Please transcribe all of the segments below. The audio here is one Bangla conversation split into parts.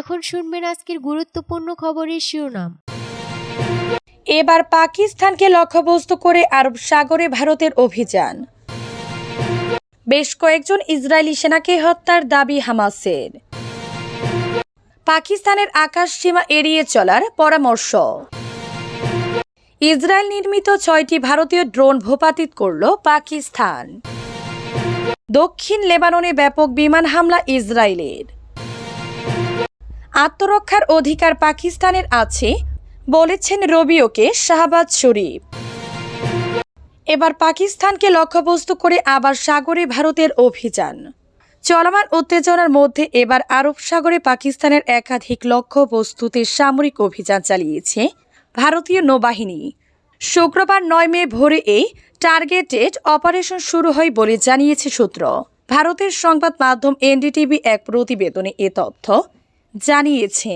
এখন শুনবেন আজকের গুরুত্বপূর্ণ খবরের শিরোনাম। এবার পাকিস্তানকে লক্ষ্যবস্তু করে আরব সাগরে ভারতের অভিযান। বেশ কয়েকজন ইসরায়েলি সেনাকে হত্যার দাবি হামাসের। পাকিস্তানের আকাশ সীমা এড়িয়ে চলার পরামর্শ। ইসরায়েল নির্মিত ছয়টি ভারতীয় ড্রোন ভূপাতিত করল পাকিস্তান। দক্ষিণ লেবাননে ব্যাপক বিমান হামলা ইসরায়েলের। আত্মরক্ষার অধিকার পাকিস্তানের আছে, বলেছেন রবিওকে শাহবাজ শরীফ। এবার পাকিস্তানকে লক্ষ্যবস্তু করে আবার সাগরে ভারতের অভিযান। চলমান উত্তেজনার মধ্যে এবার আরব সাগরে পাকিস্তানের একাধিক লক্ষ্যবস্তুতে সামরিক অভিযান চালিয়েছে ভারতীয় নৌবাহিনী। শুক্রবার নয় মে ভোরে এই টার্গেটেড অপারেশন শুরু হয় বলে জানিয়েছে সূত্র। ভারতের সংবাদ মাধ্যম এনডিটিভি এক প্রতিবেদনে এ তথ্য জানিয়েছে।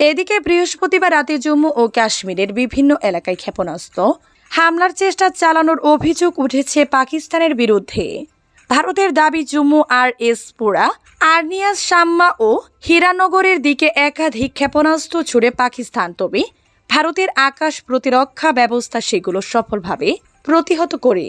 এদিকে বৃহস্পতিবার রাতে জম্মু ও কাশ্মীরের বিভিন্ন এলাকায় ক্ষেপণাস্ত্র হামলার চেষ্টা চালানোর অভিযোগ উঠেছে পাকিস্তানের বিরুদ্ধে। ভারতের দাবি জম্মু আর এসপুরা আর্নিয়াস সাম্মা ও হীরানগরের দিকে একাধিক ক্ষেপণাস্ত্র ছুড়ে পাকিস্তান। তবে ভারতের আকাশ প্রতিরক্ষা ব্যবস্থা সেগুলো সফলভাবে প্রতিহত করে।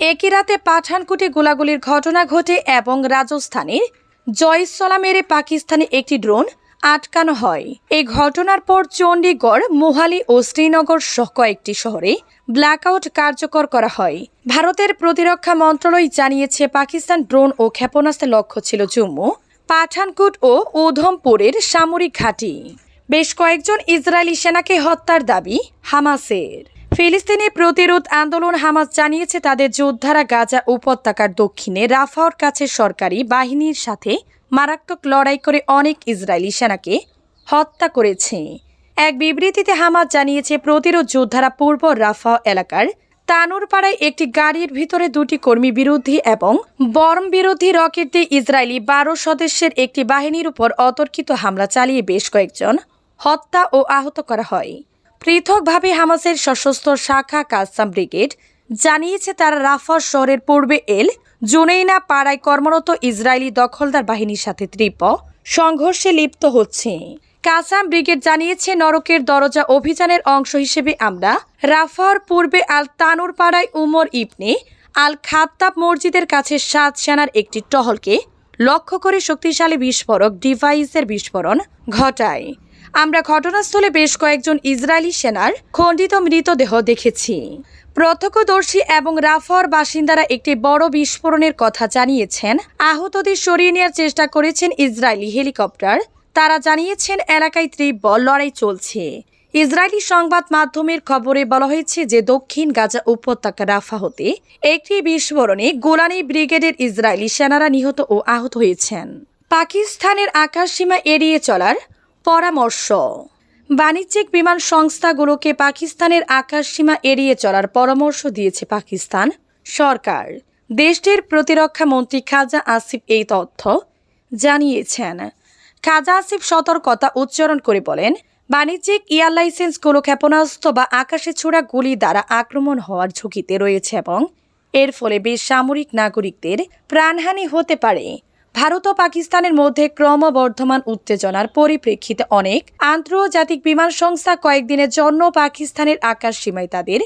একই রাতে পাঠানকুটে গোলাগুলির ঘটনা ঘটে এবং রাজস্থানের জয়সলা মেরে পাকিস্তানে একটি ড্রোন আটকানো হয়। এই ঘটনার পর চণ্ডীগড়, মোহালি ও শ্রীনগর সহ কয়েকটি শহরে ব্ল্যাকআউট কার্যকর করা হয়। ভারতের প্রতিরক্ষা মন্ত্রণালয় জানিয়েছে, পাকিস্তান ড্রোন ও ক্ষেপণাস্ত্রের লক্ষ্য ছিল জম্মু পাঠানকোট ও উধমপুরের সামরিক ঘাঁটি। বেশ কয়েকজন ইসরায়েলি সেনাকে হত্যার দাবি হামাসের। ফিলিস্তিনি প্রতিরোধ আন্দোলন হামাস জানিয়েছে, তাদের যোদ্ধারা গাজা উপত্যকার দক্ষিণে রাফাওর কাছে সরকারি বাহিনীর সাথে মারাত্মক লড়াই করে অনেক ইসরায়েলি সেনাকে হত্যা করেছে। এক বিবৃতিতে হামাস জানিয়েছে, প্রতিরোধ যোদ্ধারা পূর্ব রাফা এলাকার তানুরপাড়ায় একটি গাড়ির ভিতরে দুটি কর্মী বিরোধী এবং বর্ম বিরোধী রকেট দিয়ে ইসরায়েলি বারো সদস্যের একটি বাহিনীর উপর অতর্কিত হামলা চালিয়ে বেশ কয়েকজন হত্যা ও আহত করা হয়। পৃথকভাবে হামাসের সশস্ত্র শাখা কাসাম ব্রিগেড জানিয়েছে, তারা রাফা শহরের পূর্বে এল জুনেইনা পাড়ায় কর্মরত ইসরায়েলি দখলদার বাহিনীর সাথে তীব্র সংঘর্ষে লিপ্ত হচ্ছে। কাসাম ব্রিগেড জানিয়েছে, নরকের দরজা অভিযানের অংশ হিসেবে আমরা রাফার পূর্বে আল তানুর পাড়ায় উমর ইবনে আল খাত্তাব মসজিদের কাছে সাত সেনার একটি টহলকে লক্ষ্য করে শক্তিশালী বিস্ফোরক ডিভাইসের বিস্ফোরণ ঘটায়। আমরা ঘটনাস্থলে বেশ কয়েকজন ইসরায়েলি সেনার খণ্ডিত মৃতদেহ দেখেছি। প্রত্যক্ষদর্শী এবং রাফার বাসিন্দারা একটি বড় বিস্ফোরণের কথা জানিয়েছেন। আহতদের সরিয়ে নেওয়ার চেষ্টা করেছেন ইসরায়েলি হেলিকপ্টার। তারা জানিয়েছেন, এলাকায় তীব্র লড়াই চলছে। ইসরায়েলি সংবাদ মাধ্যমের খবরে বলা হয়েছে যে, দক্ষিণ গাজা উপত্যকা রাফা হতে একটি বিস্ফোরণে গোলানি ব্রিগেডের ইসরায়েলি সেনারা নিহত ও আহত হয়েছেন। পাকিস্তানের আকাশসীমা এড়িয়ে চলার পরামর্শ। বাণিজ্যিক বিমান সংস্থাগুলোকে পাকিস্তানের আকাশসীমা এড়িয়ে চলার পরামর্শ দিয়েছে পাকিস্তান সরকার। দেশটির প্রতিরক্ষা মন্ত্রী খাজা আসিফ এই তথ্য জানিয়েছেন। খাজা আসিফ সতর্কতা উচ্চারণ করে বলেন, বাণিজ্যিক এয়ার লাইসেন্সগুলো ক্ষেপণাস্ত্র বা আকাশে ছোড়া গুলি দ্বারা আক্রমণ হওয়ার ঝুঁকিতে রয়েছে এবং এর ফলে বেসামরিক নাগরিকদের প্রাণহানি হতে পারে। ভারত ও পাকিস্তানের মধ্যে ক্রমবর্ধমান উত্তেজনার পরিপ্রেক্ষিতে অনেক আন্তর্জাতিক বিমান সংস্থা কয়েকদিনের জন্য পাকিস্তানের আকাশ সীমায় তাদের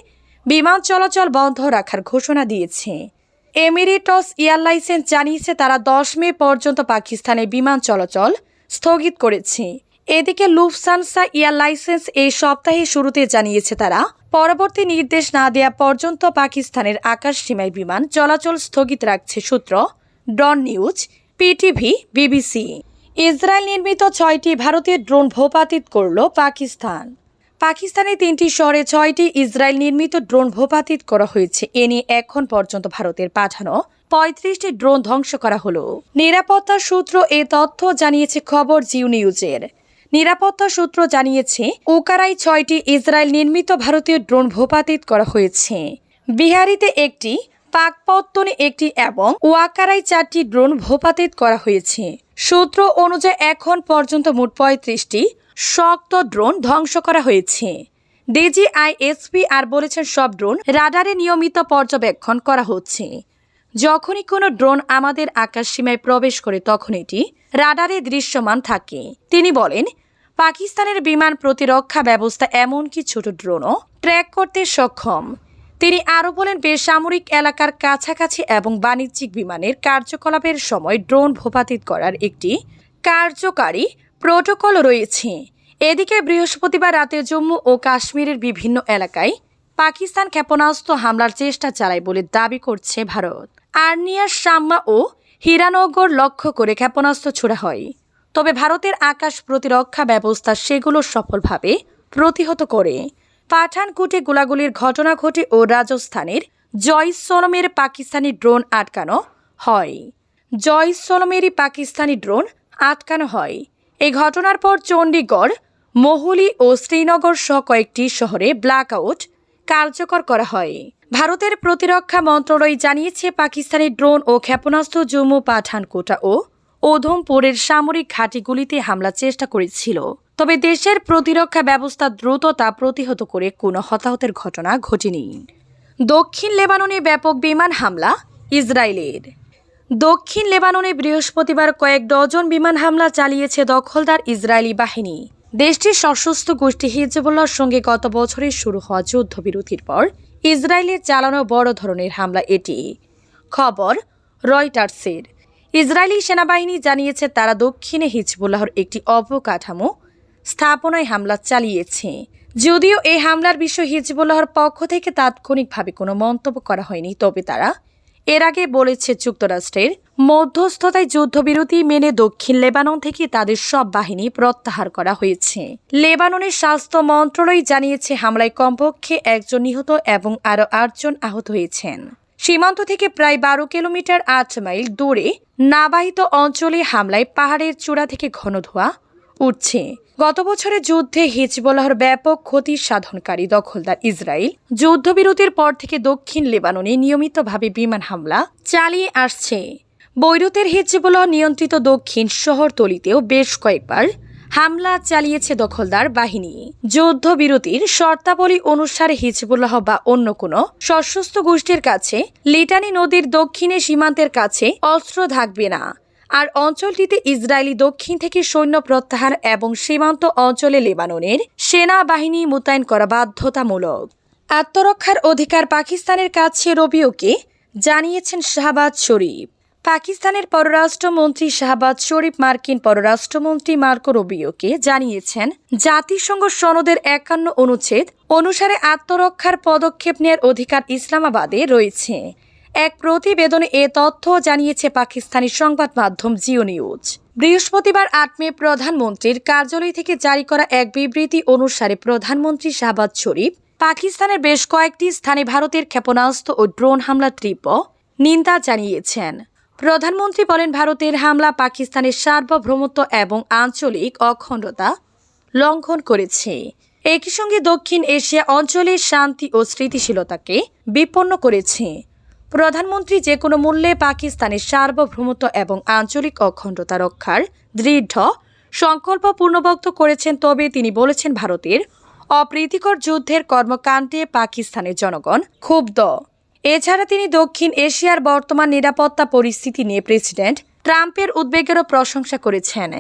বিমান চলাচল বন্ধ রাখার ঘোষণা দিয়েছে। এমিরেটস এয়ারলাইন্স জানিয়েছে, তারা দশ মে পর্যন্ত পাকিস্তানে বিমান চলাচল স্থগিত করেছে। এদিকে লুফসানসা এয়ারলাইন্স এই সপ্তাহে শুরুতে জানিয়েছে, তারা পরবর্তী নির্দেশ না দেয়া পর্যন্ত পাকিস্তানের আকাশ সীমায় বিমান চলাচল স্থগিত রাখছে সূত্র Dawn news. PTV, BBC. Israel নির্মিত ছয়টি ভারতীয় ড্রোন ভূপাতিত করল পাকিস্তান। পাকিস্তানের তিনটি শহরে ছয়টি ইসরায়েল নির্মিত ড্রোন ভূপাতিত করা হয়েছে। এ নিয়ে এখন পর্যন্ত ভারতের পাঠানো পঁয়ত্রিশটি ড্রোন ধ্বংস করা হলো। নিরাপত্তা সূত্র এ তথ্য জানিয়েছে খবর জিও নিউজের। নিরাপত্তা সূত্র জানিয়েছে উকারাই ছয়টি ইসরায়েল নির্মিত ভারতীয় ড্রোন ভূপাতিত করা হয়েছে। বিহারিতে একটি পাকপত্তনে একটি এবং ওয়াকারাই চারটি ড্রোন ভূপাতিত করা হয়েছে। সূত্র অনুযায়ী এখন পর্যন্ত মোট পঁয়ত্রিশটি শক্ত ড্রোন ধ্বংস করা হয়েছে। ডিজিআইএসপি আর বলেছেন সব ড্রোন রাডারে নিয়মিত পর্যবেক্ষণ করা হচ্ছে। যখনই কোনো ড্রোন আমাদের আকাশ সীমায় প্রবেশ করে তখন এটি রাডারে দৃশ্যমান থাকে। তিনি বলেন, পাকিস্তানের বিমান প্রতিরক্ষা ব্যবস্থা এমনকি ছোট ড্রোনও ট্র্যাক করতে সক্ষম। তিনি আরও বলেন, বেসামরিক এলাকার কাছাকাছি এবং বাণিজ্যিক বিমানের কার্যকলাপের সময় ড্রোন ভোপাতিত করার একটি কার্যকারী প্রোটোকল রয়েছে। এদিকে বৃহস্পতিবার রাতে জম্মু ও কাশ্মীরের বিভিন্ন এলাকায় পাকিস্তান ক্ষেপণাস্ত্র হামলার চেষ্টা চালায় বলে দাবি করছে ভারত। আর্নিয়ার সাম্মা ও হিরানগর লক্ষ্য করে ক্ষেপণাস্ত্র ছোড়া হয়। তবে ভারতের আকাশ প্রতিরক্ষা ব্যবস্থা সেগুলো সফলভাবে প্রতিহত করে। পাঠানকুটে গোলাগুলির ঘটনা ঘটে ও রাজস্থানের জয়সলমের পাকিস্তানি ড্রোন আটকানো হয়। জয়সলমেরই পাকিস্তানি ড্রোন আটকানো হয়। এই ঘটনার পর চণ্ডীগড়, মহুলি ও শ্রীনগর সহ কয়েকটি শহরে ব্ল্যাক আউট কার্যকর করা হয়। ভারতের প্রতিরক্ষা মন্ত্রণালয় জানিয়েছে, পাকিস্তানি ড্রোন ও ক্ষেপণাস্ত্র জম্মু, পাঠানকোটা ও ওধমপুরের সামরিক ঘাঁটিগুলিতে হামলা চেষ্টা করেছিল। তবে দেশের প্রতিরক্ষা ব্যবস্থা দ্রুততা প্রতিহত করে কোনো হতাহতের ঘটনা ঘটেনি। দক্ষিণ লেবাননে ব্যাপক বিমান হামলা ইসরায়েলের। দক্ষিণ লেবাননে বৃহস্পতিবার কয়েক ডজন বিমান হামলা চালিয়েছে দখলদার ইসরায়েলি বাহিনী। দেশটির সশস্ত্র গোষ্ঠী হিজবুল্লাহর সঙ্গে গত বছরে শুরু হওয়া যুদ্ধবিরতির পর ইসরায়েলের চালানো বড় ধরনের হামলা এটি। খবর রয়টার্সের। ইসরায়েলি সেনাবাহিনী জানিয়েছে তারা দক্ষিণে হিজবুল্লাহর একটি অবকাঠামো স্থাপনায় হামলা চালিয়েছে। যদিও এই হামলার বিষয়ে হিজবুল্লাহর পক্ষ থেকে তাৎক্ষণিকভাবে কোনো মন্তব্য করা হয়নি, তবে তারা এর আগে বলেছে যুক্তরাষ্ট্রের মধ্যস্থতায় যুদ্ধবিরতি মেনে দক্ষিণ লেবানন থেকে তাদের সব বাহিনী প্রত্যাহার করা হয়েছে। লেবাননের স্বাস্থ্য মন্ত্রণালয় জানিয়েছে, হামলায় কমপক্ষে একজন নিহত এবং আরও আটজন আহত হয়েছেন। সীমান্ত থেকে প্রায় বারো কিলোমিটার আট মাইল দূরে নাবাহিত অঞ্চলে হামলায় পাহাড়ের চূড়া থেকে ঘন ধোঁয়া উঠছে। গত বছরের যুদ্ধে হিজবুল্লাহর ব্যাপক ক্ষতি সাধনকারী দখলদার ইসরায়েল যুদ্ধবিরতির পর থেকে দক্ষিণ লেবাননে নিয়মিতভাবে বিমান হামলা চালিয়ে আসছে। বৈরুতের হিজবুল্লাহ নিয়ন্ত্রিত দক্ষিণ শহরতলিতেও বেশ কয়েকবার হামলা চালিয়েছে দখলদার বাহিনী। যুদ্ধবিরতির শর্তাবলী অনুসারে হিজবুল্লাহ বা অন্য কোনো সশস্ত্র গোষ্ঠীর কাছে লিটানি নদীর দক্ষিণে সীমান্তের কাছে অস্ত্র থাকবে না। আর অঞ্চলটিতে ইসরায়েলি দক্ষিণ থেকে সৈন্য প্রত্যাহার এবং সীমান্ত অঞ্চলে লেবাননের সেনাবাহিনী মোতায়েন করা বাধ্যতামূলক। আত্মরক্ষার অধিকার পাকিস্তানের কাছে রবিওকে জানিয়েছেন শাহবাজ শরীফ। পাকিস্তানের পররাষ্ট্রমন্ত্রী শাহবাজ শরীফ মার্কিন পররাষ্ট্রমন্ত্রী মার্কো রবিওকে জানিয়েছেন, জাতিসংঘ সনদের একান্ন অনুচ্ছেদ অনুসারে আত্মরক্ষার পদক্ষেপ নেওয়ার অধিকার ইসলামাবাদে রয়েছে। এক প্রতিবেদনে এ তথ্য জানিয়েছে পাকিস্তানি সংবাদ মাধ্যম জিও নিউজ। বৃহস্পতিবার আট মে প্রধানমন্ত্রীর কার্যালয় থেকে জারি করা এক বিবৃতি অনুসারে প্রধানমন্ত্রী শাহবাজ শরীফ পাকিস্তানের বেশ কয়েকটি স্থানে ভারতের ক্ষেপণাস্ত্র ও ড্রোন হামলা তীব্র নিন্দা জানিয়েছেন। প্রধানমন্ত্রী বলেন, ভারতের হামলা পাকিস্তানের সার্বভৌমত্ব এবং আঞ্চলিক অখণ্ডতা লঙ্ঘন করেছে। একই সঙ্গে দক্ষিণ এশিয়া অঞ্চলের শান্তি ও স্থিতিশীলতাকে বিপন্ন করেছে। প্রধানমন্ত্রী যে কোনো মূল্যে পাকিস্তানের সার্বভৌমত্ব এবং আঞ্চলিক অখণ্ডতা রক্ষার দৃঢ় সংকল্প পূর্ণবক্ত করেছেন তবে তিনি বলেছেন ভারতের অপ্রীতিকর যুদ্ধের কর্মকাণ্ডে পাকিস্তানের জনগণ ক্ষুব্ধ। এছাড়া তিনি দক্ষিণ এশিয়ার বর্তমান নিরাপত্তা পরিস্থিতি নিয়ে প্রেসিডেন্ট ট্রাম্পের উদ্বেগেরও প্রশংসা করেছেন।